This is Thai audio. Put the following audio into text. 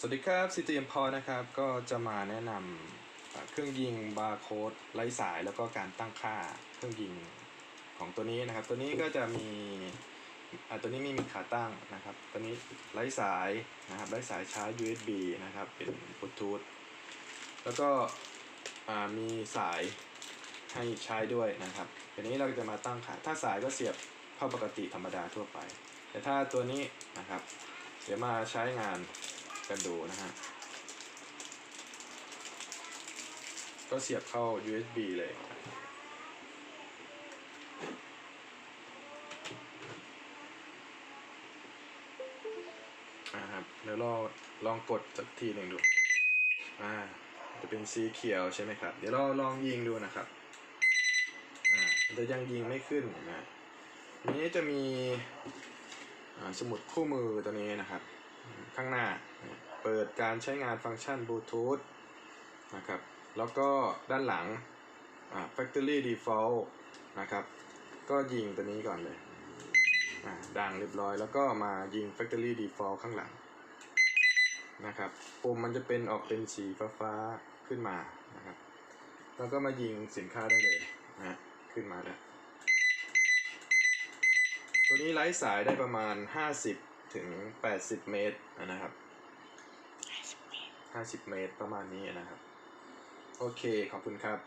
สวัสดีครับซีตีเอ็มพอนะครับ ก็จะมาแนะนำอ่าเครื่องยิงบาร์โค้ดไร้สายแล้วก็การตั้งค่าเครื่องยิงของตัวนี้นะครับ ตัวนี้ก็จะมีตัวนี้ไม่มีขาตั้งนะครับ ตัวนี้ไร้สายนะครับไร้สายชาร์จ USB นะครับ เป็นบลูทูธแล้วก็มีสายให้ใช้ด้วยนะครับทีนี้เราจะมาตั้งค่าถ้าสายก็เสียบเข้าปกติธรรมดาทั่วไป แต่ถ้าตัวนี้นะครับ เดี๋ยวมาใช้งาน กันดูนะฮะ ก็เสียบเข้า USB เลยอ่าครับเดี๋ยวเราลองกดสักทีหนึ่งดู อ่า จะเป็นสีเขียวใช่ไหมครับ เดี๋ยวเราลองยิงดูนะครับ อ่าจะยังยิงไม่ขึ้นนะนี้จะมีอ่าสมุดคู่มือตัวนี้นะครับ ข้างหน้า เปิดการใช้งานฟังก์ชันบลูทูธนะครับ แล้วก็ด้านหลังอ่า factory default นะครับ ก็ยิงตัวนี้ก่อนเลยอ่าดังเรียบร้อย แล้วก็มายิง factory default ข้างหลังนะครับปุ่มมันจะเป็นออกเป็นสีฟ้าๆขึ้นมานะครับ แล้วก็มายิงสินค้าได้เลยนะฮะขึ้นมาแล้วตัวนี้ไร้สายได้ประมาณ 50 ถึง 80 เมตรนะครับ 50 เมตรประมาณนี้นะครับ โอเค ขอบคุณครับ